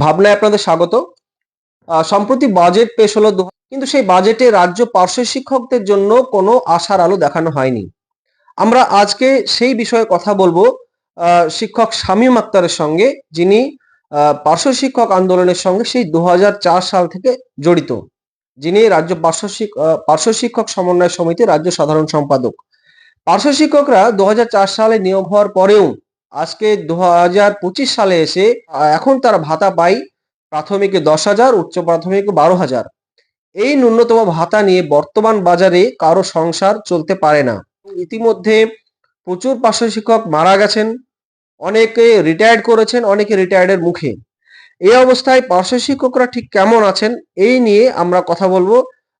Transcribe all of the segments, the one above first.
ভাবনায় আপনাদের স্বাগত। সম্প্রতি বাজেট পেশ হলো কিন্তু সেই বাজেটে রাজ্য পার্শ্ব শিক্ষকদের জন্য কোনো আশার আলো দেখানো হয়নি। আমরা আজকে সেই বিষয়ে কথা বলব শিক্ষক শামীম আক্তারের সঙ্গে, যিনি পার্শ্ব শিক্ষক আন্দোলনের সঙ্গে সেই দু হাজার চার সাল থেকে জড়িত। যিনি রাজ্য পার্শ্ব পার্শ্ব শিক্ষক সমন্বয় সমিতি রাজ্য সাধারণ সম্পাদক। পার্শ্ব শিক্ষকরা দু হাজার চার সালে নিয়োগ হওয়ার পরেও আজকে দু হাজার পঁচিশ সালে এসে এখন তারা ভাতা পায় প্রাথমিকে দশ হাজার, উচ্চ প্রাথমিকে বারো হাজার। এই ন্যূনতম ভাতা নিয়ে বর্তমান বাজারে কারও সংসার চলতে পারে না। ইতিমধ্যে প্রচুর পার্শ্ব শিক্ষক মারা গেছেন, অনেকে রিটায়ার্ড করেছেন, অনেকে রিটায়ার্ডের মুখে। এই অবস্থায় পার্শ্ব শিক্ষকরা ঠিক কেমন আছেন, এই নিয়ে আমরা কথা বলব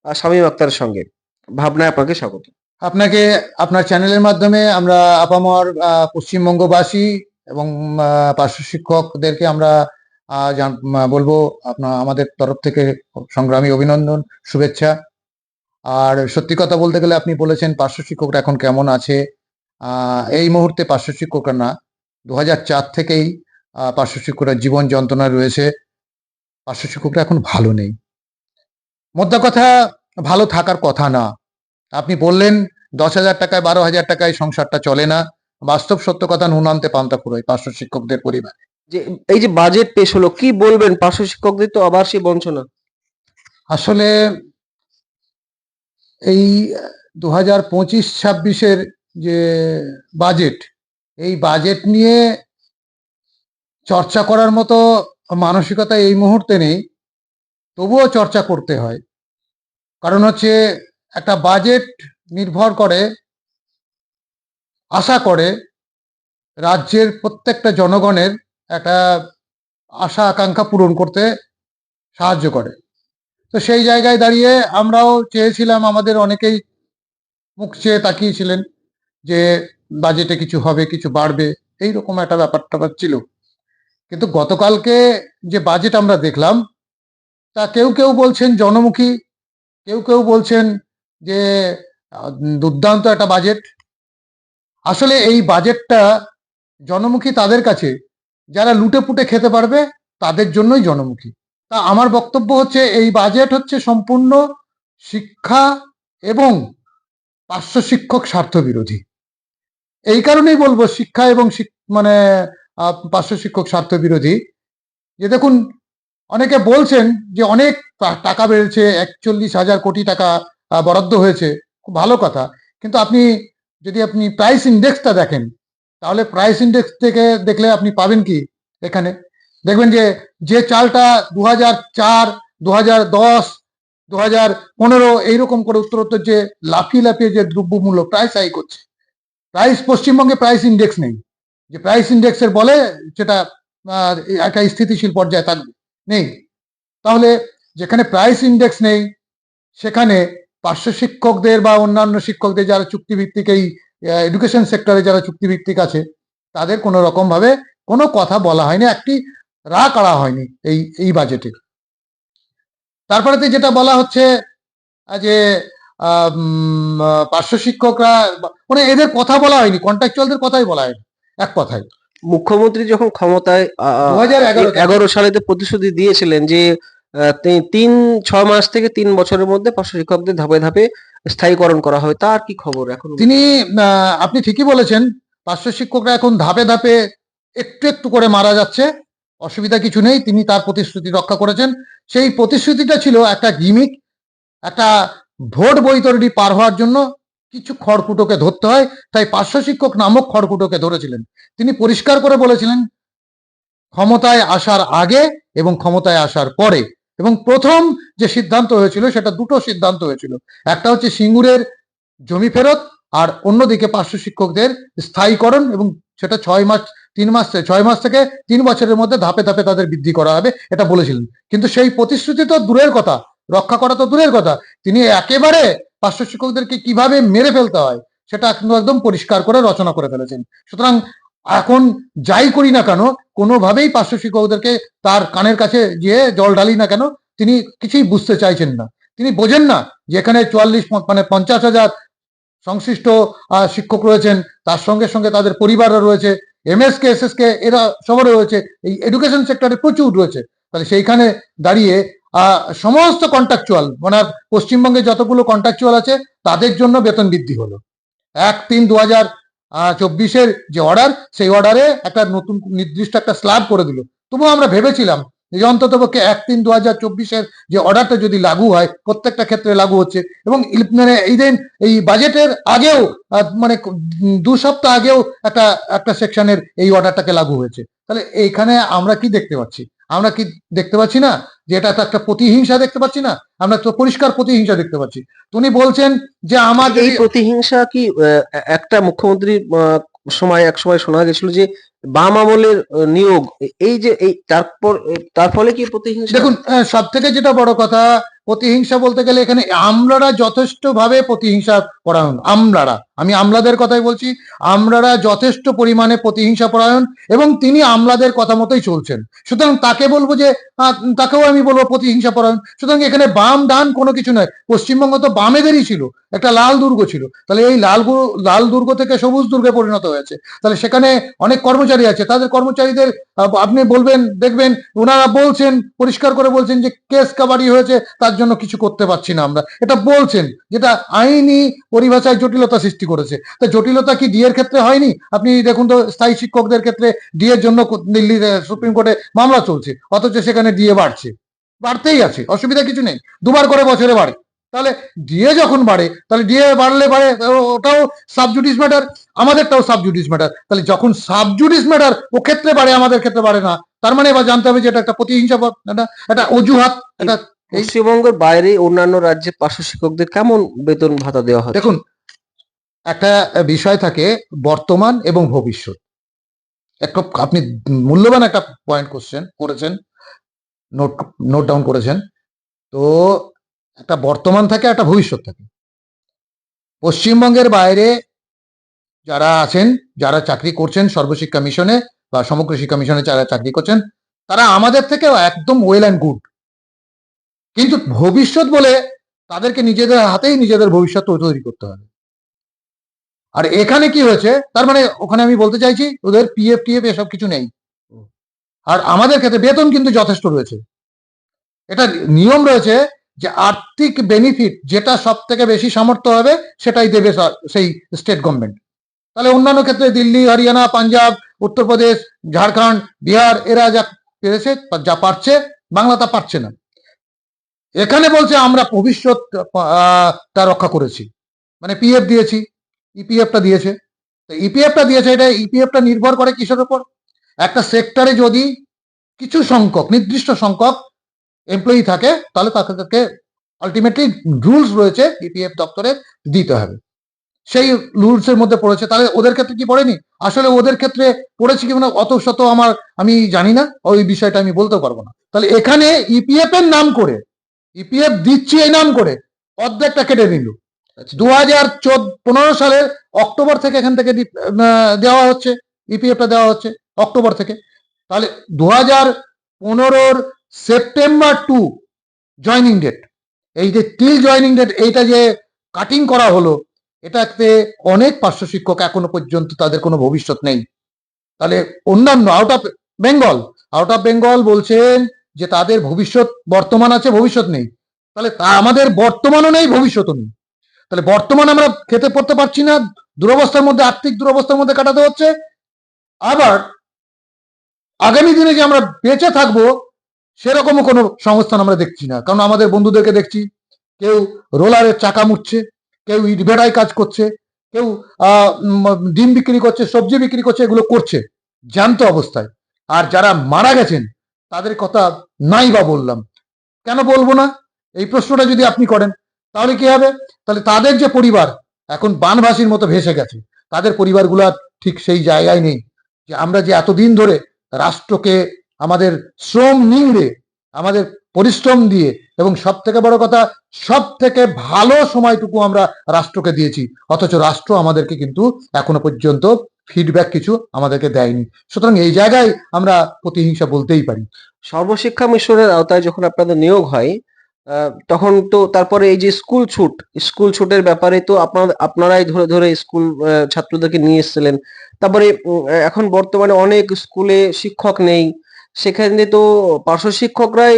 শামীম আক্তারের সঙ্গে। ভাবনায় আপনাকে স্বাগত। আপনাকে আপনার চ্যানেলের মাধ্যমে আমরা আপামর পশ্চিমবঙ্গবাসী এবং পার্শ্ব শিক্ষকদেরকে আমরা বলব আপনার আমাদের তরফ থেকে সংগ্রামী অভিনন্দন, শুভেচ্ছা। আর সত্যি কথা বলতে গেলে আপনি বলেছেন পার্শ্ব শিক্ষকরা এখন কেমন আছে। এই মুহূর্তে পার্শ্ব শিক্ষকরা না। দু থেকেই পার্শ্ব শিক্ষকরা জীবন যন্ত্রণায় রয়েছে। পার্শ্ব শিক্ষকরা এখন ভালো নেই। মোদ্দা কথা, ভালো থাকার কথা না। আপনি বললেন দশ হাজার টাকায় বারো হাজার টাকায় সংসারটা চলে না। বাস্তব সত্য কথা নুন আনতে পান্তা ফুরোয় পার্শ্ব শিক্ষকদের পরিবার। যে এই যে বাজেট পেশ হলো কি বলবেন? পার্শ্ব শিক্ষকদের তো আবার সেই বঞ্চনা। আসলে এই দু হাজার পঁচিশ ছাব্বিশের যে বাজেট এই বাজেট নিয়ে চর্চা করার মতো মানসিকতা এই মুহূর্তে নেই। তবুও চর্চা করতে হয়। কারণ হচ্ছে একটা বাজেট নির্ভর করে, আশা করে রাজ্যের প্রত্যেকটা জনগণের একটা আশা আকাঙ্ক্ষা পূরণ করতে সাহায্য করে। তো সেই জায়গায় দাঁড়িয়ে আমরাও চেয়েছিলাম, আমাদের অনেকেই মুখ চেয়ে তাকিয়েছিলেন যে বাজেটে কিছু হবে, কিছু বাড়বে, এইরকম একটা ব্যাপার ট্যাপার ছিল। কিন্তু গতকালকে যে বাজেট আমরা দেখলাম, তা কেউ কেউ বলছেন জনমুখী, কেউ কেউ বলছেন যে দুর্দান্ত একটা বাজেট আসলে এই বাজেটটা জনমুখী তাদের কাছে, যারা লুটে পুটে খেতে পারবে, তাদের জন্যই জনমুখী। তা আমার বক্তব্য হচ্ছে, এই বাজেট হচ্ছে সম্পূর্ণ শিক্ষা এবং পার্শ্ব শিক্ষক স্বার্থ বিরোধী। এই কারণেই বলব, শিক্ষা এবং মানে পার্শ্ব শিক্ষক স্বার্থ বিরোধী। যে দেখুন, অনেকে বলছেন যে অনেক টাকা বেড়েছে, একচল্লিশ হাজার কোটি টাকা বরাদ্দ হয়েছে। খুব ভালো কথা। কিন্তু আপনি যদি আপনি প্রাইস ইন্ডেক্সটা দেখেন, তাহলে প্রাইস ইন্ডেক্স থেকে দেখলে আপনি পাবেন কি এখানে? দেখবেন যে যে চালটা দু হাজার চার দু হাজার দশ দু হাজার পনেরো এইরকম করে উত্তরোত্তর যে লাফিয়ে লাফিয়ে যে দ্রব্যমূল্য প্রাইস হাই করছে প্রাইস পশ্চিমবঙ্গে প্রাইস ইন্ডেক্স নেই। যে প্রাইস ইন্ডেক্সের বলে সেটা একটা স্থিতিশীল পর্যায়ে থাকবে। নেই। তাহলে যেখানে প্রাইস ইন্ডেক্স নেই, সেখানে পার্শ্ব শিক্ষকদের বা অন্যান্য শিক্ষকদের যারা চুক্তিভিত্তিক এই এডুকেশন সেক্টরে যারা চুক্তিভিত্তিক আছে তাদের কোনো রকম ভাবে কোনো কথা বলা হয়নি একটি রা করা হয়নি এই এই বাজেটে তারপরেতে যেটা বলা হচ্ছে যে আহ, পার্শ্ব শিক্ষকরা মানে এদের কথা বলা হয়নি কন্ট্রাকচুয়ালদের কথাই বলা হয়নি এক কথায়। মুখ্যমন্ত্রী যখন ক্ষমতায় দু হাজার এগারো সালেতে প্রতিশ্রুতি দিয়েছিলেন যে তিন, ছয় মাস থেকে তিন বছরের মধ্যে পার্শ্ব শিক্ষকদের ধাপে ধাপে স্থায়ীকরণ করা হবে তার কি খবর এখন? তিনি আপনি ঠিকই বলেছেন, পার্শ্ব শিক্ষকরা এখন ধাপে ধাপে একটু একটু করে মারা যাচ্ছে। অসুবিধা কিছু নেই, তিনি তার প্রতিশ্রুতি রক্ষা করেছেন। সেই প্রতিশ্রুতিটা ছিল একটা গিমিক, একটা ভোট বৈতরণী পার হওয়ার জন্য কিছু খড়কুটোকে ধরতে হয়। তাই পার্শ্ব শিক্ষক নামক খড়কুটোকে ধরেছিলেন। তিনি পরিষ্কার করে বলেছিলেন, ক্ষমতায় আসার আগে এবং ক্ষমতায় আসার পরে এবং প্রথম যে সিদ্ধান্ত হয়েছিল, সেটা দুটো সিদ্ধান্ত হয়েছিল। একটা হচ্ছে সিঙ্গুরের জমি ফেরত, আর অন্যদিকে পার্শ্ব শিক্ষকদের স্থায়ীকরণ এবং সেটা ছয় মাস, তিন মাস, ছয় মাস থেকে তিন বছরের মধ্যে ধাপে ধাপে তাদের বৃদ্ধি করা হবে, এটা বলেছিলেন। কিন্তু সেই প্রতিশ্রুতি তো দূরের কথা, রক্ষা করা তো দূরের কথা। তিনি একেবারে পার্শ্ব শিক্ষকদেরকে কীভাবে মেরে ফেলতে হয়, সেটা একদম পরিষ্কার করে রচনা করে ফেলেছেন। সুতরাং এখন যাই করি না কেন, কোনোভাবেই পার্শ্ব শিক্ষকদেরকে তার কানের কাছে গিয়ে জল ঢালি না কেন, তিনি কিছুই বুঝতে চাইছেন না। তিনি বোঝেন না যে এখানে চুয়াল্লিশ মানে পঞ্চাশ হাজার সংশ্লিষ্ট শিক্ষক রয়েছেন, তার সঙ্গে সঙ্গে তাদের পরিবারও রয়েছে, এমএসকে, এসএসকে, এরা সবারও রয়েছে, এই এডুকেশন সেক্টরে প্রচুর রয়েছে। তাহলে সেইখানে দাঁড়িয়ে সমস্ত কন্ট্রাকচুয়াল মানে পশ্চিমবঙ্গে যতগুলো কন্ট্রাকচুয়াল আছে, তাদের জন্য বেতন বৃদ্ধি হলো। এক তিন দু হাজার চব্বিশের যে অর্ডার সেই অর্ডারে একটা নতুন নির্দিষ্ট একটা স্ল্যাব করে দিল। তবুও আমরা ভেবেছিলাম যে অন্তত পক্ষে এক তিন দু হাজার চব্বিশের যে অর্ডারটা যদি লাগু হয়, প্রত্যেকটা ক্ষেত্রে লাগু হচ্ছে। এবং মানে এই দিন এই বাজেটের আগেও মানে দু সপ্তাহ আগেও একটা একটা সেকশনের এই অর্ডারটাকে লাগু হয়েছে। তাহলে এইখানে আমরা কি দেখতে পাচ্ছি? আমরা কি দেখতে পাচ্ছি না? যে এটা তো একটা প্রতিহিংসা দেখতে পাচ্ছি না? আমরা তো পরিষ্কার প্রতিহিংসা দেখতে পাচ্ছি। উনি বলছেন যে আমার এই প্রতিহিংসা কি আহ, একটা মুখ্যমন্ত্রী আহ, সময় এক সময় শোনা গেছিল যে বাম আমলের নিয়োগ এই যে, এই, তারপর তার ফলে কি প্রতিহিংসা? দেখুন সব থেকে যেটা বড় কথা, প্রতিহিংসা বলতে গেলে এখানে আমলারা যথেষ্ট ভাবে প্রতিহিংসা পরায়ণ, আমলারা। আমি আমলাদের কথাই বলছি, আমলারা যথেষ্ট পরিমাণে প্রতিহিংসা পরায়ণ এবং তিনি আমলাদের কথা মতোই চলছেন। সুতরাং তাকে বলব যে তাকেও আমি বলব প্রতিহিংসা পরায়ণ। সুতরাং এখানে বাম ডান কোনো কিছু নয়। পশ্চিমবঙ্গ তো বামেদেরই ছিল, একটা লাল দুর্গ ছিল। তাহলে এই লাল লাল দুর্গ থেকে সবুজ দুর্গে পরিণত হয়েছে। তাহলে সেখানে অনেক কর্মচারী আছে তাদের কর্মচারীদের আপনি বলবেন দেখবেন ওনারা বলছেন পরিষ্কার করে বলছেন যে কেস কাবাডি হয়েছে তার জন্য কিছু করতে পারছি না আমরা। এটা বলছেন যেটা আইনি পরিভাষায় জটিলতা সৃষ্টি করেছে। তা জটিলতা কি ডিএর ক্ষেত্রে হয়নি? আপনি দেখুন তো স্থায়ী শিক্ষকদের ক্ষেত্রে ডিএর জন্য আহ, সুপ্রিম কোর্টে মামলা চলছে অথচ সেখানে ডিএ বাড়ছে। বাড়তেই আছে অসুবিধা কিছু নেই। দুবার করে বছরে বাড়ে। তাহলে ডিএ যখন বাড়ে তাহলে ডিএ বাড়লে বাড়ে ওটাও সাবজুডিস ম্যাটার আমাদেরটাও সাবজুডিস ম্যাটার তাহলে যখন সাবজুডিস ম্যাটার ও ক্ষেত্রে বাড়ে আমাদের ক্ষেত্রে বাড়ে না। তার মানে এবার জানতে হবে যে এটা একটা প্রতিহিংসা এটা একটা অজুহাত এটা পশ্চিমবঙ্গের বাইরে অন্যান্য রাজ্যে পার্শ্ব শিক্ষকদের কেমন বেতন ভাতা দেওয়া হয় দেখুন একটা বিষয় থাকে বর্তমান এবং ভবিষ্যৎ। একটা আপনি মূল্যবান একটা পয়েন্ট কোশ্চেন করেছেন নোট নোট ডাউন করেছেন। তো একটা বর্তমান থাকে, একটা ভবিষ্যৎ থাকে। পশ্চিমবঙ্গের বাইরে যারা আছেন, যারা চাকরি করছেন সর্বশিক্ষা মিশনে বা সমগ্র শিক্ষা মিশনে যারা চাকরি করছেন, তারা আমাদের থেকে একদম ওয়েল অ্যান্ড গুড কিন্তু ভবিষ্যৎ বলে তাদেরকে নিজেদের হাতেই নিজেদের ভবিষ্যৎ তৈরি করতে হবে। আর এখানে কি হয়েছে, তার মানে ওখানে আমি বলতে চাইছি, ওদের পিএফ টিএফ এসব কিছু নেই। আর আমাদের ক্ষেত্রে বেতন কিন্তু যথেষ্ট রয়েছে। এটা নিয়ম রয়েছে যে আর্থিক বেনিফিট যেটা সব থেকে বেশি সামর্থ্য হবে, সেটাই দেবে সেই স্টেট গভর্নমেন্ট তাহলে অন্যান্য ক্ষেত্রে দিল্লি, হরিয়ানা, পাঞ্জাব, উত্তরপ্রদেশ, ঝাড়খণ্ড, বিহার, এরা যা পেরেছে যা পারছে, বাংলা তা পারছে না। এখানে বলছে আমরা ভবিষ্যৎ তা রক্ষা করেছি। মানে পিএফ দিয়েছি ইপিএফটা দিয়েছে। তো ইপিএফটা দিয়েছে, এটা ইপিএফটা নির্ভর করে কিসের উপর? একটা সেক্টরে যদি কিছু সংখ্যক, নির্দিষ্ট সংখ্যক এমপ্লয়ি থাকে তাহলে তাদেরকে আলটিমেটলি রুলস রয়েছে ইপিএফ দপ্তরে দিতে হবে। সেই রুলস এর মধ্যে পড়েছে তাহলে ওদের ক্ষেত্রে কি পড়েনি? আসলে ওদের ক্ষেত্রে পড়েছে কি মানে অত শত আমার আমি জানি না ওই বিষয়টা আমি বলতে পারব না। তাহলে এখানে ইপিএফ এর নাম করে ইপিএফ দিচ্ছি এই নাম করে অর্ধেকটা কেটে নিল আচ্ছা। দু হাজার চোদ্দ পনেরো সালের অক্টোবর থেকে এখান থেকে দেওয়া হচ্ছে ইপিএফটা দেওয়া হচ্ছে অক্টোবর থেকে। তাহলে দু হাজার পনেরোর সেপ্টেম্বর টু জয়নিং ডেট এই যে টিল জয়নিং ডেট এইটা যে কাটিং করা হলো, এটাতে অনেক পার্শ্ব শিক্ষক এখনও পর্যন্ত তাদের কোনো ভবিষ্যৎ নেই। তাহলে অন্যান্য out of Bengal out of Bengal বলছেন যে তাদের ভবিষ্যৎ, বর্তমান আছে, ভবিষ্যৎ নেই। তাহলে তা আমাদের বর্তমানও নেই, ভবিষ্যৎও নেই। তাহলে বর্তমান আমরা খেতে পড়তে পারছি না, দুরবস্থার মধ্যে, আর্থিক দুরবস্থার মধ্যে কাটাতে হচ্ছে। আবার আগামী দিনে যে আমরা বেঁচে থাকব সেরকমও কোনো সংস্থান আমরা দেখছি না। কারণ আমাদের বন্ধুদেরকে দেখছি, কেউ রোলারের চাকা মুড়ছে, কেউ ইট ভেড়ায় কাজ করছে, কেউ ডিম বিক্রি করছে, সবজি বিক্রি করছে, এগুলো করছে। জ্যান্ত অবস্থায়। আর যারা মারা গেছেন, তাদের কথা নাই বা বললাম। কেন বলব না? এই প্রশ্নটা যদি আপনি করেন, তাহলে কি হবে? তাহলে তাদের যে পরিবার, এখন বানভাসির মতো ভেসে গেছে। তাদের পরিবারগুলো ঠিক সেই জায়গায় নেই যে আমরা যে এতদিন ধরে রাষ্ট্রকে আমাদের শ্রম নিংড়ে, আমাদের পরিশ্রম দিয়ে এবং সব থেকে বড় কথা সব থেকে ভালো সময়টুকু আমরা রাষ্ট্রকে দিয়েছি। অথচ রাষ্ট্র আমাদেরকে কিন্তু এখনও পর্যন্ত ফিডব্যাক কিছু আমাদেরকে দেয়নি। সুতরাং এই জায়গায় আমরা প্রতিহিংসা বলতেই পারি। সর্বশিক্ষা মিশনের আওতায় যখন আপনাদের নিয়োগ হয় তখন তো তারপরে এই যে স্কুল ছুট স্কুল ছুটের ব্যাপারে তো আপনারা, আপনারাই ধরে ধরে স্কুল ছাত্রদেরকে নিয়ে এসেছিলেন। তারপরে এখন বর্তমানে অনেক স্কুলে শিক্ষক নেই সেখানে তো পার্শ্ব শিক্ষকরাই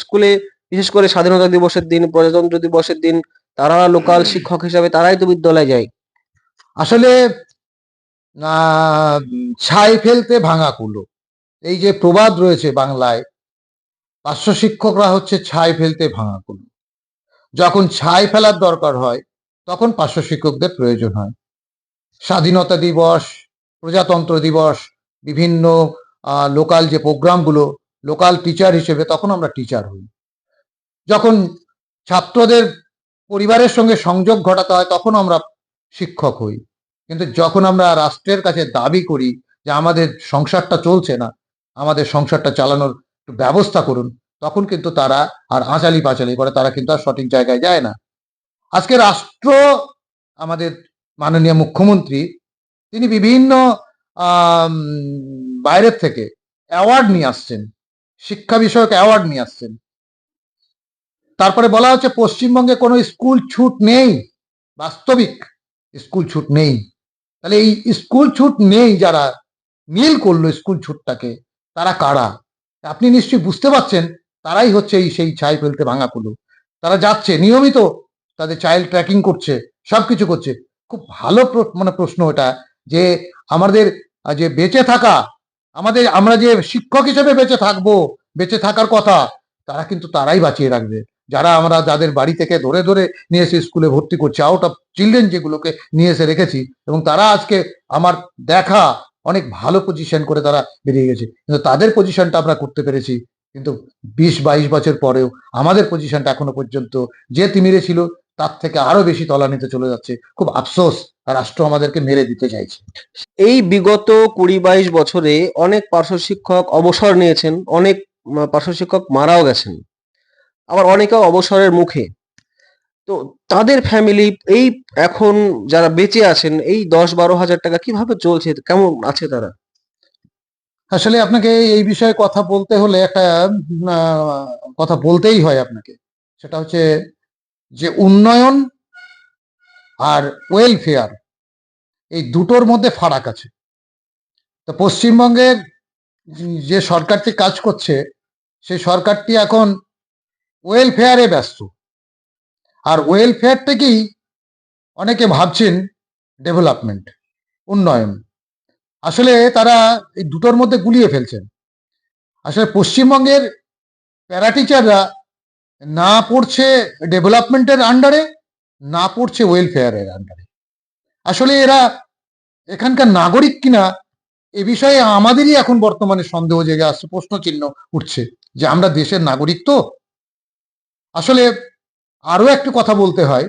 স্কুলে বিশেষ করে স্বাধীনতা দিবসের দিন প্রজাতন্ত্র দিবসের দিন তারা লোকাল শিক্ষক হিসাবে তারাই তো বিদ্যালয়ে যায়। আসলে ছাই ফেলতে ভাঙা কুলো। এই যে প্রবাদ রয়েছে বাংলায় পার্শ্ব শিক্ষকরা হচ্ছে ছাই ফেলতে ভাঙা কুলো। যখন ছাই ফেলার দরকার হয় তখন পার্শ্ব শিক্ষকদের প্রয়োজন হয়। স্বাধীনতা দিবস প্রজাতন্ত্র দিবস বিভিন্ন লোকাল যে প্রোগ্রামগুলো লোকাল টিচার হিসেবে তখন আমরা টিচার হই। যখন ছাত্রদের পরিবারের সঙ্গে সংযোগ ঘটাতে হয়, তখন আমরা শিক্ষক হই। কিন্তু যখন আমরা রাষ্ট্রের কাছে দাবি করি যে আমাদের সংসারটা চলছে না, আমাদের সংসারটা চালানোর একটু ব্যবস্থা করুন, তখন কিন্তু তারা আর আঁচালি পাঁচালি করে, তারা কিন্তু আর সঠিক জায়গায় যায় না। আজকে রাষ্ট্র, আমাদের মাননীয় মুখ্যমন্ত্রী, তিনি বিভিন্ন বাইরের থেকে অ্যাওয়ার্ড নিয়ে আসছেন, শিক্ষা বিষয়ক অ্যাওয়ার্ড নিয়ে আসছেন। তারপরে বলা হচ্ছে পশ্চিমবঙ্গে কোনো স্কুল ছুট নেই, বাস্তবিক স্কুল ছুট নেই। তাহলে এই স্কুল ছুট নেই যারা নীল করল স্কুল ছুটটাকে, তারা কারা? আপনি নিশ্চয়ই বুঝতে পারছেন, তারাই হচ্ছে এই সেই ছাই ফেলতে ভাঙা কুলো। তারা যাচ্ছে, নিয়মিত তাদের চাইল্ড ট্র্যাকিং করছে, সবকিছু করছে। খুব ভালো মানে প্রশ্ন এটা যে আমাদের যে বেঁচে থাকা আমাদের, আমরা যে শিক্ষক হিসেবে বেঁচে থাকব, বেঁচে থাকার কথা, তারা কিন্তু তারাই বাঁচিয়ে রাখবে। যারা আমরা যাদের বাড়ি থেকে ধরে ধরে নিয়ে এসে স্কুলে ভর্তি করছি আউট অফ চিলড্রেন যেগুলোকে নিয়ে এসে রেখেছি, এবং তারা আজকে আমার দেখা অনেক ভালো পজিশন করে তারা বেরিয়ে গেছে। কিন্তু তাদের পজিশনটা আমরা করতে পেরেছি, কিন্তু বিশ বাইশ বছর পরেও আমাদের পজিশনটা এখনও পর্যন্ত যে তিমিরে ছিল, তার থেকে আরও বেশি তলানিতে চলে যাচ্ছে। খুব আফসোস রাষ্ট্র আমাদেরকে মেরে দিতে চাইছে। এই বিগত কুড়ি বাইশ বছরে অনেক পার্শ্ব শিক্ষক অবসর নিয়েছেন, অনেক পার্শ্ব শিক্ষক মারাও গেছেন, আবার অনেকেও অবসরের মুখে। তো তাদের ফ্যামিলি এই এখন যারা বেঁচে আছেন, এই দশ বারো হাজার টাকা কীভাবে চলছে, কেমন আছে তারা? আসলে আপনাকে এই বিষয়ে কথা বলতে হলে একটা কথা বলতেই হয় আপনাকে। সেটা হচ্ছে যে উন্নয়ন আর ওয়েলফেয়ার এই দুটোর মধ্যে ফারাক আছে। তো পশ্চিমবঙ্গের যে সরকারটি কাজ করছে সেই সরকারটি এখন ওয়েলফেয়ারে ব্যস্ত। আর ওয়েলফেয়ার থেকেই অনেকে ভাবছেন ডেভেলপমেন্ট উন্নয়ন। আসলে তারা এই দুটোর মধ্যে গুলিয়ে ফেলছেন। আসলে পশ্চিমবঙ্গের প্যারা টিচাররা না পড়ছে ডেভেলপমেন্টের আন্ডারে না পড়ছে ওয়েলফেয়ারের আন্ডারে আসলে এরা এখানকার নাগরিক কিনা, এ বিষয়ে আমাদেরই এখন বর্তমানে সন্দেহ জেগে আসছে প্রশ্ন চিহ্ন উঠছে যে আমরা দেশের নাগরিক তো? আসলে আরও একটু কথা বলতে হয়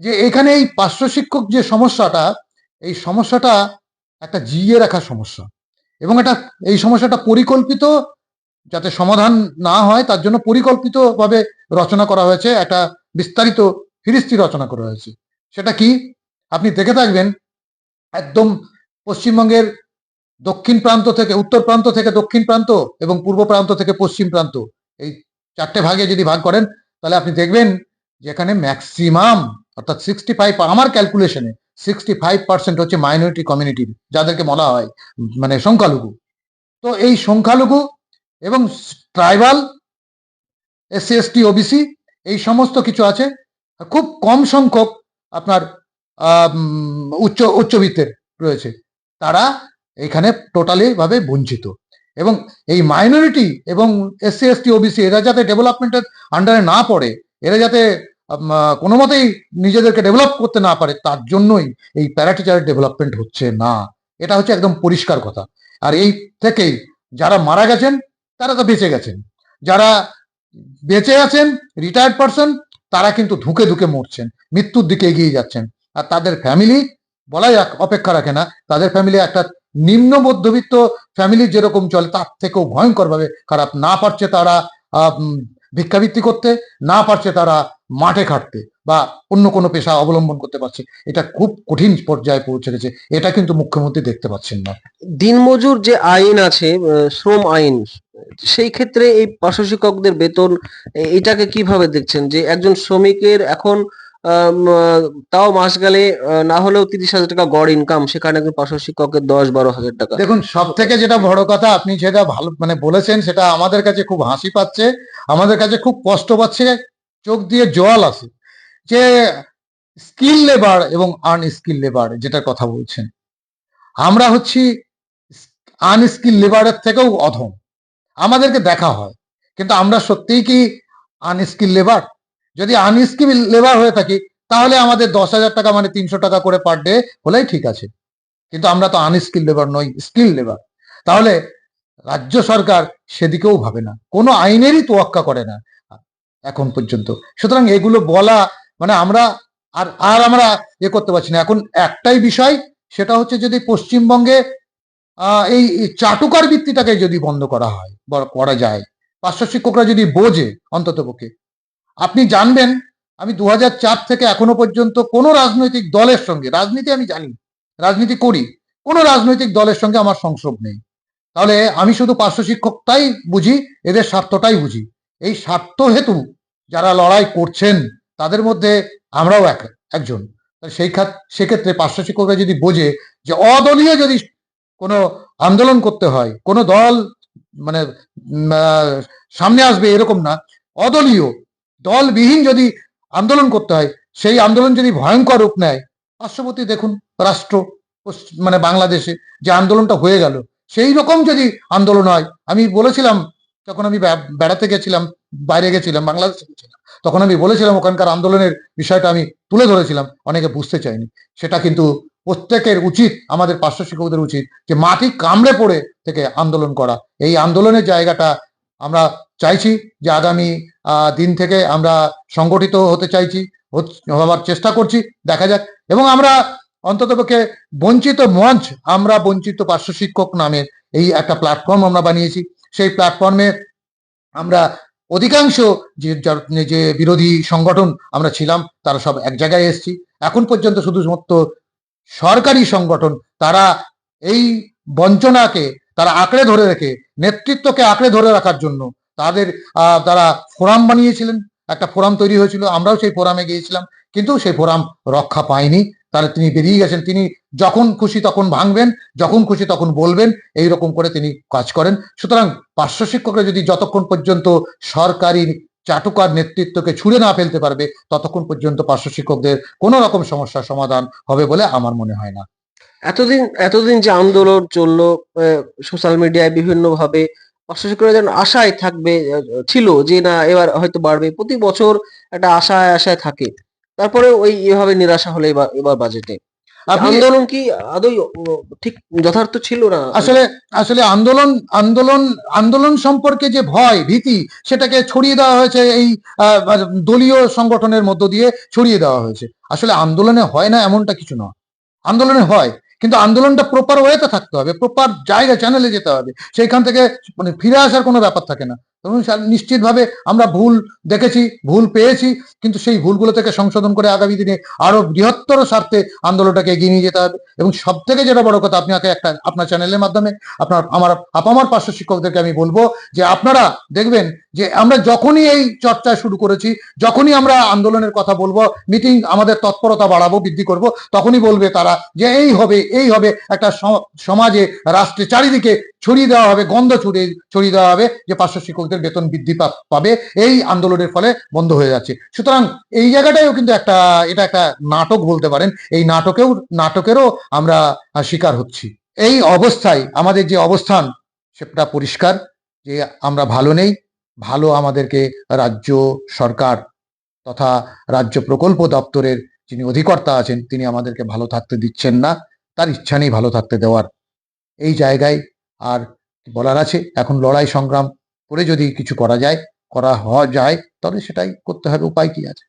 যে এখানে এই পার্শ্ব শিক্ষক যে সমস্যাটা, এই সমস্যাটা একটা জিইয়ে রাখা সমস্যা এবং এটা এই সমস্যাটা পরিকল্পিত যাতে সমাধান না হয়, তার জন্য পরিকল্পিতভাবে রচনা করা হয়েছে একটা বিস্তারিত ফিরিস্তি রচনা করা হয়েছে। সেটা কি? আপনি দেখে থাকবেন, একদম পশ্চিমবঙ্গের দক্ষিণ প্রান্ত থেকে, উত্তর প্রান্ত থেকে দক্ষিণ প্রান্ত এবং পূর্ব প্রান্ত থেকে পশ্চিম প্রান্ত, এই চারটে ভাগে যদি ভাগ করেন, তাহলে আপনি দেখবেন যেখানে ম্যাক্সিমাম অর্থাৎ সিক্সটি ফাইভ আমার ক্যালকুলেশনে সিক্সটি ফাইভ পার্সেন্ট হচ্ছে মাইনরিটি কমিউনিটির যাদেরকে বলা হয় মানে সংখ্যালঘু। তো এই সংখ্যালঘু এবং ট্রাইবাল এসসি এসটি ওবিসি এই সমস্ত কিছু আছে। খুব কম সংখ্যক আপনার উচ্চ, উচ্চবিত্তের রয়েছে। তারা এখানে টোটালি ভাবে বঞ্চিত। এবং এই মাইনরিটি এবং এসসি এসটি ওবিসি এরা যাতে ডেভেলপমেন্টের আন্ডারে না পড়ে, এরা যাতে কোনো মতেই নিজেদেরকে ডেভেলপ করতে না পারে, তার জন্যই এই প্যারাটিচারের ডেভেলপমেন্ট হচ্ছে না। এটা হচ্ছে একদম পরিষ্কার কথা। আর এই থেকেই যারা মারা গেছেন, তারা তো বেঁচে গেছেন। যারা বেঁচে আছেন রিটায়ার্ড পারসন তারা কিন্তু ধুকে ধুকে মরছেন, মৃত্যুর দিকে এগিয়ে যাচ্ছেন। আর তাদের ফ্যামিলি বলাই অপেক্ষা রাখে না। তাদের ফ্যামিলি একটা নিম্ন মধ্যবিত্ত ফ্যামিলি যেরকম চলে, তার থেকেও ভয়ঙ্করভাবে খারাপ। না পারছে তারা ভিক্ষাবৃত্তি করতে, না পারছে তারা মাঠে খাটতে। বা অন্য কোনো পেশা অবলম্বন করতে পারছে এটা খুব কঠিন পর্যায়ে পৌঁছে গেছে এটা কিন্তু মুখ্যমন্ত্রী দেখতে পাচ্ছেন না। দিনমজুর যে আইন আছে শ্রম আইন সেই ক্ষেত্রে এই পার্শ্ব শিক্ষকদের বেতন এটাকে কীভাবে দেখছেন? যে একজন শ্রমিকের এখন তাও মাস গেলে না হলেও তিরিশ হাজার টাকা গড় ইনকাম সেখানে একজন পার্শ্ব শিক্ষকের দশ বারো হাজার টাকা। দেখুন সব থেকে যেটা বড় কথা আপনি যেটা ভালো মানে বলেছেন সেটা আমাদের কাছে খুব হাসি পাচ্ছে আমাদের কাছে খুব কষ্ট পাচ্ছে চোখ দিয়ে জল আসে। যে স্কিল লেবার এবং আনস্কিল লেবার যেটার কথা বলছেন। আমরা হচ্ছি আনস্কিল লেবারের থেকেও অধম। আমাদেরকে দেখা হয়। কিন্তু আমরা সত্যিই কি আনস্কিল লেবার যদি আনস্কিল লেবার হয়ে থাকি, তাহলে আমাদের দশ হাজার টাকা মানে তিনশো টাকা করে পার ডে হলেই ঠিক আছে। কিন্তু আমরা তো আনস্কিল লেবার নই স্কিল লেবার তাহলে রাজ্য সরকার সেদিকেও ভাবে না। কোনো আইনেরই তোয়াক্কা করে না এখন পর্যন্ত। সুতরাং এগুলো বলা মানে আমরা আর আর আমরা এ করতে পারছি না। এখন একটাই বিষয়, সেটা হচ্ছে যদি পশ্চিমবঙ্গে এই চাটুকার বৃত্তিটাকে যদি বন্ধ করা হয় করা যায়, পার্শ্ব শিক্ষকরা যদি বোঝে অন্তত পক্ষে, আপনি জানবেন, আমি দু থেকে এখনও পর্যন্ত কোনো রাজনৈতিক দলের সঙ্গে, রাজনীতি আমি জানি, রাজনীতি করি, কোনো রাজনৈতিক দলের সঙ্গে আমার সংস্রব নেই। তাহলে আমি শুধু পার্শ্ব শিক্ষকটাই বুঝি, এদের স্বার্থটাই বুঝি। এই স্বার্থ হেতু যারা লড়াই করছেন তাদের মধ্যে আমরাও এক, একজন। সেই খাত, সেক্ষেত্রে পার্শ্ব শিক্ষকরা যদি বোঝে যে অদলীয় যদি কোনো আন্দোলন করতে হয়, কোনো দল মানে সামনে আসবে এরকম না। অদলীয়, দলবিহীন যদি আন্দোলন করতে হয়, সেই আন্দোলন যদি ভয়ঙ্কর রূপ নেয়, পার্শ্ববর্তী দেখুন রাষ্ট্র মানে বাংলাদেশে যে আন্দোলনটা হয়ে গেল, সেই রকম যদি আন্দোলন হয়, আমি বলেছিলাম, যখন আমি বেড়াতে গেছিলাম, বাইরে গেছিলাম, বাংলাদেশে গেছিলাম তখন আমি বলেছিলাম ওখানকার আন্দোলনের বিষয়টা আমি তুলে ধরেছিলাম, অনেকে বুঝতে চায়নি। সেটা কিন্তু প্রত্যেকের উচিত, আমাদের পার্শ্ব শিক্ষকদের উচিত যে মাটি কামড়ে পড়ে থেকে আন্দোলন করা। এই আন্দোলনের জায়গাটা আমরা চাইছি যে আগামী দিন থেকে আমরা সংগঠিত হতে চাইছি হওয়ার চেষ্টা করছি, দেখা যাক। এবং আমরা অন্ততপক্ষে বঞ্চিত মঞ্চ, আমরা বঞ্চিত পার্শ্ব শিক্ষক নামের এই একটা প্ল্যাটফর্ম আমরা বানিয়েছি। সেই প্ল্যাটফর্মে আমরা অধিকাংশ যে যার- যে বিরোধী সংগঠন আমরা ছিলাম, তারা সব এক জায়গায় এসেছি। এখন পর্যন্ত শুধুমাত্র সরকারি সংগঠন, তারা এই বঞ্চনাকে, তারা আঁকড়ে ধরে রেখে, নেতৃত্বকে আঁকড়ে ধরে রাখার জন্য তাদের তারা ফোরাম বানিয়েছিলেন। একটা ফোরাম তৈরি হয়েছিল, আমরাও সেই ফোরামে গিয়েছিলাম, কিন্তু সেই ফোরাম রক্ষা পায়নি তারা তিনি বেরিয়ে গেছেন। তিনি যখন খুশি তখন ভাঙবেন, যখন খুশি তখন বলবেন এই রকম করে তিনি কাজ করেন। সুতরাং পার্শ্ব শিক্ষকরা যদি যতক্ষণ পর্যন্ত সরকারি চাটুকার নেতৃত্বকে ছুড়ে না ফেলতে পারবে, ততক্ষণ পর্যন্ত পার্শ্ব শিক্ষকদের কোনো রকম সমস্যার সমাধান হবে বলে আমার মনে হয় না। এতদিন এতদিন যে আন্দোলন চলল সোশ্যাল মিডিয়ায় বিভিন্ন ভাবে পার্শ্ব শিক্ষকরা যেন আশায় থাকবে ছিল যে না, এবার হয়তো বাড়বে। প্রতি বছর একটা আশায় আশায় থাকে। তারপরে ওই এভাবে নিরাশা হলো এবার এবার বাজেটে আন্দোলন কি আদৌ ঠিক যথার্থ ছিল না? আসলে আসলে আন্দোলন আন্দোলন আন্দোলন সম্পর্কে যে ভয় ভীতি সেটাকে ছড়িয়ে দেওয়া হয়েছে এই দলীয় সংগঠনের মধ্য দিয়ে ছড়িয়ে দেওয়া হয়েছে। আসলে আন্দোলনে হয় না এমনটা কিছু নয়। আন্দোলনে হয় কিন্তু আন্দোলনটা প্রপার ওয়েতে থাকতে হবে প্রপার জায়গা চ্যানেলে যেতে হবে। সেইখান থেকে মানে ফিরে আসার কোনো ব্যাপার থাকে না। নিশ্চিতভাবে আমরা ভুল দেখেছি, ভুল পেয়েছি, কিন্তু সেই ভুলগুলো থেকে সংশোধন করে আগামী দিনে আরও বৃহত্তর স্বার্থে আন্দোলনটাকে এগিয়ে নিয়ে যেতে হবে। এবং সব থেকে যেটা বড় কথা আপনাকে একটা আপনার চ্যানেলের মাধ্যমে আপনার, আমার, আপামার পার্শ্ব শিক্ষকদেরকে আমি বলব যে আপনারা দেখবেন যে আমরা যখনই এই চর্চা শুরু করেছি, যখনই আমরা আন্দোলনের কথা বলব মিটিং আমাদের তৎপরতা বাড়াবো, বৃদ্ধি করব, তখনই বলবে তারা যে এই হবে এই হবে একটা সমাজে রাষ্ট্রে চারিদিকে ছড়িয়ে দেওয়া হবে, গন্ধ ছড়িয়ে ছড়িয়ে দেওয়া হবে যে পার্শ্ব শিক্ষকদের বেতন বৃদ্ধি পাবে। এই আন্দোলনের ফলে বন্ধ হয়ে যাচ্ছে। সুতরাং এই জায়গাটাও কিন্তু একটা, এটা একটা নাটক বলতে পারেন। এই নাটকেও, নাটকেরও আমরা শিকার হচ্ছি। এই অবস্থায়, আমাদের যে অবস্থান, সেটা পরিষ্কার যে আমরা ভালো নেই। ভালো আমাদেরকে রাজ্য সরকার তথা রাজ্য প্রকল্প দপ্তরের যিনি অধিকর্তা আছেন, তিনি আমাদেরকে ভালো থাকতে দিচ্ছেন না। তার ইচ্ছা নেই ভালো থাকতে দেওয়ার। এই জায়গায় আর বলার আছে, এখন লড়াই সংগ্রাম করে যদি কিছু করা যায়, করা হওয়া যায় তাহলে সেটাই করতে হবে, উপায় কি আছে?